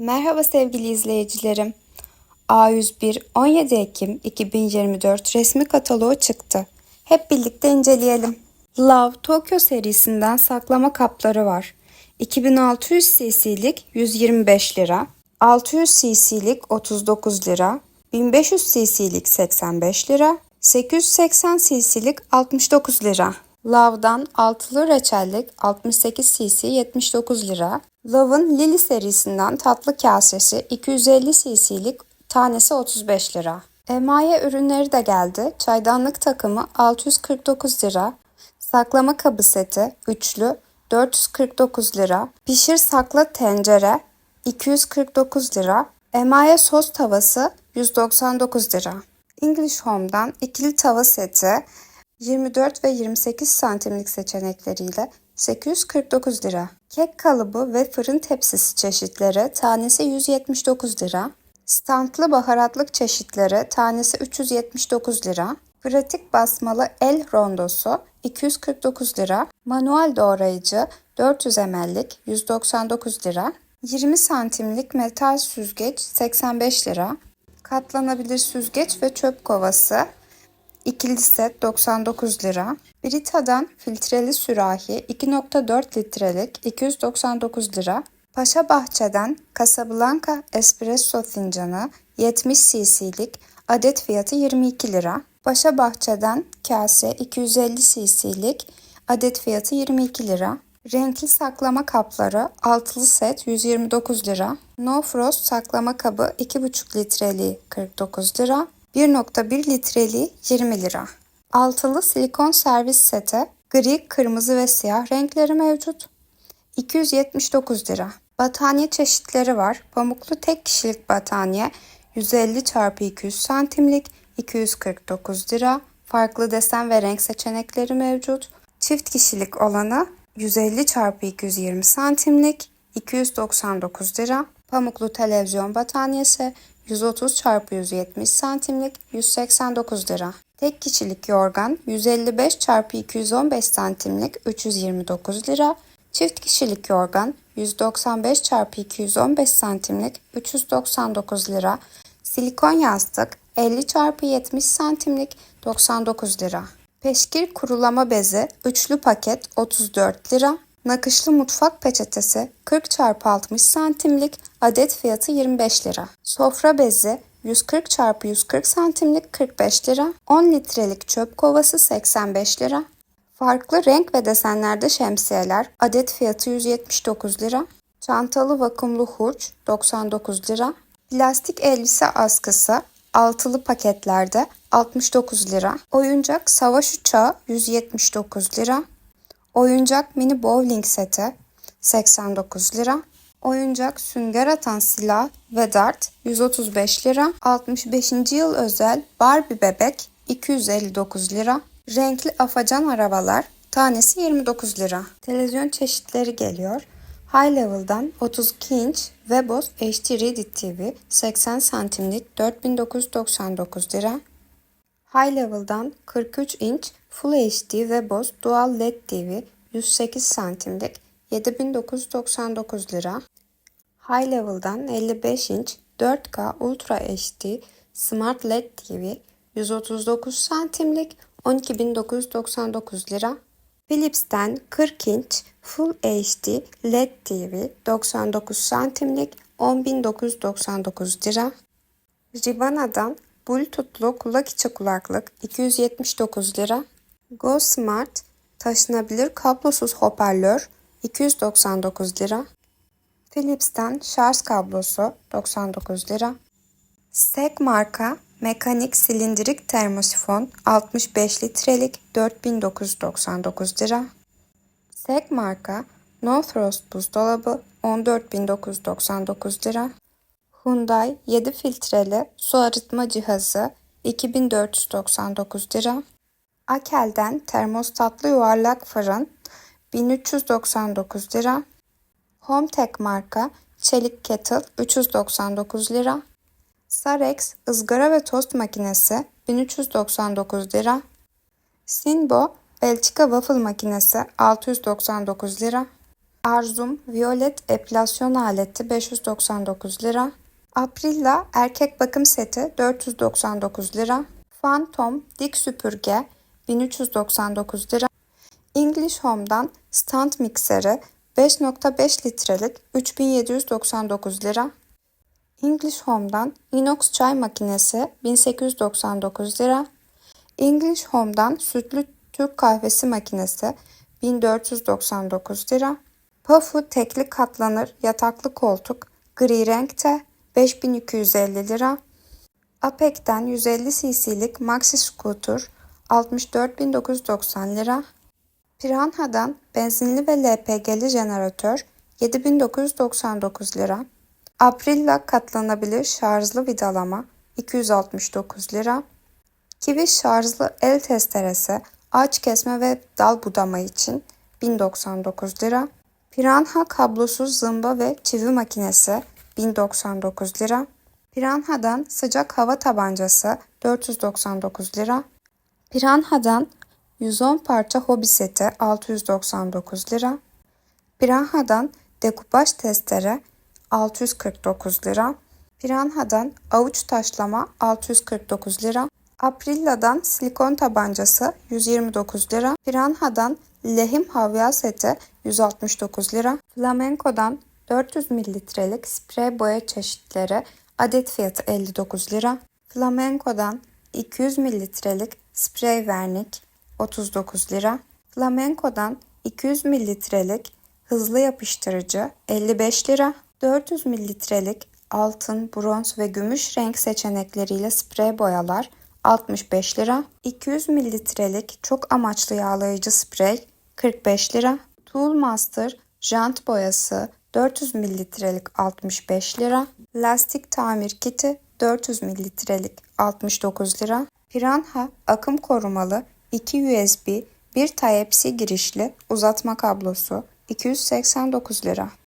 Merhaba sevgili izleyicilerim. A101 17 Ekim 2024 resmi kataloğu çıktı. Hep birlikte inceleyelim. Love Tokyo serisinden saklama kapları var. 2600 cc'lik 125 lira, 600 cc'lik 39 lira, 1500 cc'lik 85 lira, 880 cc'lik 69 lira. Love'dan altılı reçellik 68 cc 79 lira. Love'ın Lily serisinden tatlı kasesi 250 cc'lik tanesi 35 lira. Emaye ürünleri de geldi. Çaydanlık takımı 649 lira. Saklama kabı seti üçlü 449 lira. Pişir sakla tencere 249 lira. Emaye sos tavası 199 lira. English Home'dan ikili tava seti 24 ve 28 santimlik seçenekleriyle 849 lira. Kek kalıbı ve fırın tepsisi çeşitleri tanesi 179 lira. Standlı baharatlık çeşitleri tanesi 379 lira. Pratik basmalı el rondosu 249 lira. Manuel doğrayıcı 400 ml'lik 199 lira. 20 santimlik metal süzgeç 85 lira. Katlanabilir süzgeç ve çöp kovası İkili set 99 lira. Brita'dan filtreli sürahi 2.4 litrelik 299 lira. Paşa Bahçe'den Casablanca espresso fincanı 70 cc'lik adet fiyatı 22 lira. Paşa Bahçe'den kase 250 cc'lik adet fiyatı 22 lira. Renkli saklama kapları altılı set 129 lira. No Frost saklama kabı 2,5 litreliği 49 lira. 1.1 litreliği 20 lira. Altılı silikon servis seti gri, kırmızı ve siyah renkleri mevcut. 279 lira. Battaniye çeşitleri var. Pamuklu tek kişilik battaniye 150 x 200 santimlik 249 lira. Farklı desen ve renk seçenekleri mevcut. Çift kişilik olanı 150 x 220 santimlik 299 lira. Pamuklu televizyon battaniyesi 130 x 170 santimlik 189 lira. Tek kişilik yorgan 155 x 215 santimlik 329 lira. Çift kişilik yorgan 195 x 215 santimlik 399 lira. Silikon yastık 50 x 70 santimlik 99 lira. Peşkir kurulama bezi üçlü paket 34 lira. Nakışlı mutfak peçetesi 40 x 60 santimlik adet fiyatı 25 lira. Sofra bezi 140 x 140 santimlik 45 lira. 10 litrelik çöp kovası 85 lira. Farklı renk ve desenlerde şemsiyeler adet fiyatı 179 lira. Çantalı vakumlu hurç 99 lira. Plastik elbise askısı altılı paketlerde 69 lira. Oyuncak savaş uçağı 179 lira. Oyuncak mini bowling seti 89 lira. Oyuncak sünger atan silah ve dart 135 lira. 65. yıl özel Barbie bebek 259 lira. Renkli afacan arabalar tanesi 29 lira. Televizyon çeşitleri geliyor. High Level'dan 32 inç Webos HD Ready TV 80 santimlik 4999 lira. High Level'dan 43 inç Full HD Webos Dual LED TV 108 santimlik 7999 lira. High Level'dan 55 inç 4K Ultra HD Smart LED TV 139 santimlik 12999 lira. Philips'ten 40 inç Full HD LED TV 99 santimlik 10999 lira. Ribana'dan Bluetooth'lu kulak içi kulaklık 279 lira. Go Smart taşınabilir kablosuz hoparlör 299 lira. Philips'ten şarj kablosu 99 lira. Stek marka mekanik silindirik termosifon 65 litrelik 4999 lira. Stek marka No Frost buzdolabı 14999 lira. Hyundai 7 filtreli su arıtma cihazı 2499 lira. Akel'den termostatlı yuvarlak fırın 1399 lira. Hometek marka çelik kettle 399 lira. Sarex ızgara ve tost makinesi 1399 lira. Sinbo Belçika waffle makinesi 699 lira. Arzum Violet epilasyon aleti 599 lira. Aprilla erkek bakım seti 499 lira. Phantom dik süpürge 1399 lira. English Home'dan stand mikseri 5.5 litrelik 3799 lira. English Home'dan inox çay makinesi 1899 lira. English Home'dan sütlü Türk kahvesi makinesi 1499 lira. Pufu tekli katlanır yataklı koltuk gri renkte 5250 lira. Apek'ten 150 cc'lik Maxi Scooter 64.990 lira. Piranha'dan benzinli ve LPG'li jeneratör 7999 lira. Aprilla katlanabilir şarjlı vidalama 269 lira. Kivi şarjlı el testeresi ağaç kesme ve dal budama için 1099 lira. Piranha kablosuz zımba ve çivi makinesi 1099 lira. Piranha'dan sıcak hava tabancası 499 lira. Piranha'dan 110 parça hobi seti 699 lira. Piranha'dan dekupaj testere 649 lira. Piranha'dan avuç taşlama 649 lira. Aprilla'dan silikon tabancası 129 lira. Piranha'dan lehim havya seti 169 lira. Flamenco'dan 400 mililitrelik sprey boya çeşitleri adet fiyatı 59 lira. Flamenco'dan 200 mililitrelik sprey vernik 39 lira. Flamenco'dan 200 mililitrelik hızlı yapıştırıcı 55 lira. 400 mililitrelik altın, bronz ve gümüş renk seçenekleriyle sprey boyalar 65 lira. 200 mililitrelik çok amaçlı yağlayıcı sprey 45 lira. Tool Master jant boyası 400 mililitrelik 65 lira. Lastik tamir kiti 400 mililitrelik 69 lira. Piranha akım korumalı 2 USB, 1 Type-C girişli uzatma kablosu 289 lira.